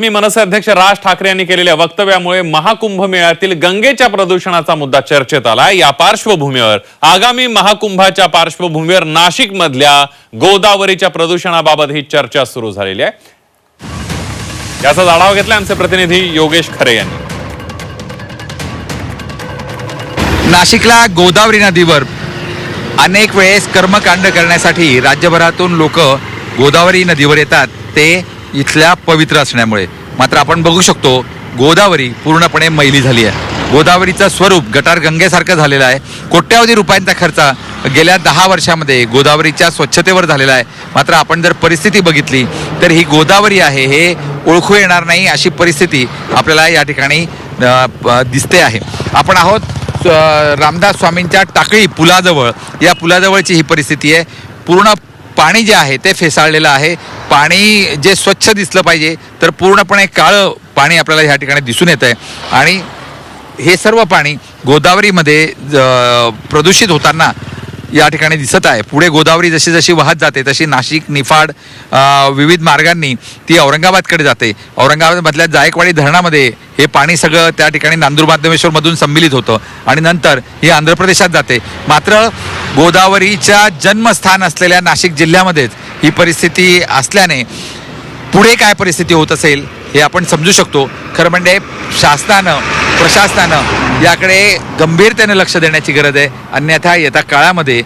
मी मनसे अध्यक्ष राज ठाकरे यांनी केलेल्या वक्तव्यामुळे महाकुंभ मेळ्यातील गंगेच्या प्रदूषणाचा मुद्दा चर्चेत आला या पार्श्वभूमीवर आगामी महाकुंभाच्या पार्श्वभूमीवर नाशिक मधल्या गोदावरीच्या प्रदूषणाबाबत ही चर्चा सुरू झालेली आहे. याचा आढावा घेतला आमचे प्रतिनिधी योगेश खरे यांनी. नाशिकला गोदावरी नदीवर अनेक वेळेस कर्मकांड करण्यासाठी राज्यभरातून लोक गोदावरी नदीवर येतात. ते इथल्या पवित्र असण्यामुळे. मात्र आपण बघू शकतो गोदावरी पूर्णपणे मैली झाली आहे. गोदावरीचं स्वरूप गटार गंगेसारखं झालेलं आहे. कोट्यावधी रुपयांचा खर्च गेल्या दहा वर्षामध्ये गोदावरीच्या स्वच्छतेवर झालेला आहे. मात्र आपण जर परिस्थिती बघितली तर ही गोदावरी आहे हे ओळखू येणार नाही अशी परिस्थिती आपल्याला या ठिकाणी दिसते आहे. आपण आहोत स- रामदास स्वामींच्या टाकळी पुलाजवळ. या पुलाजवळची ही परिस्थिती आहे. पूर्ण पाणी जे आहे ते फेसाळलेलं आहे. पाणी जे स्वच्छ दिसलं पाहिजे तर पूर्णपणे काळं पाणी आपल्याला ह्या ठिकाणी दिसून येत आहे आणि हे सर्व पाणी गोदावरीमध्ये ज- प्रदूषित होताना या ठिकाणी दिसत आहे. पुढे गोदावरी जशी जशी वाहत जाते तशी नाशिक निफाड विविध मार्गांनी ती औरंगाबादकडे जाते. औरंगाबादमधल्या जायकवाडी धरणामध्ये हे पाणी सगळं त्या ठिकाणी नांदूर माध्यमेश्वरमधून संमिलित होतं. आणि नंतर हे आंध्र प्रदेशात जाते. मात्र गोदावरीच्या जन्मस्थान असलेल्या नाशिक जिल्ह्यामध्येच ही परिस्थिती असल्याने पुढे काय परिस्थिती होत असेल हे आपण समजू शकतो. खरं म्हणजे शासनानं प्रशासनानं याकडे गंभीरतेने लक्ष देण्याची गरज आहे. अन्यथा येत्या काळामध्ये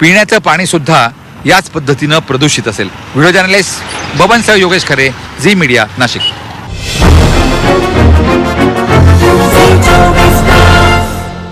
पिण्याचं पाणीसुद्धा याच पद्धतीनं प्रदूषित असेल. व्हिडिओ जर्नलिस्ट बबनसह योगेश खरे झी मीडिया नाशिक.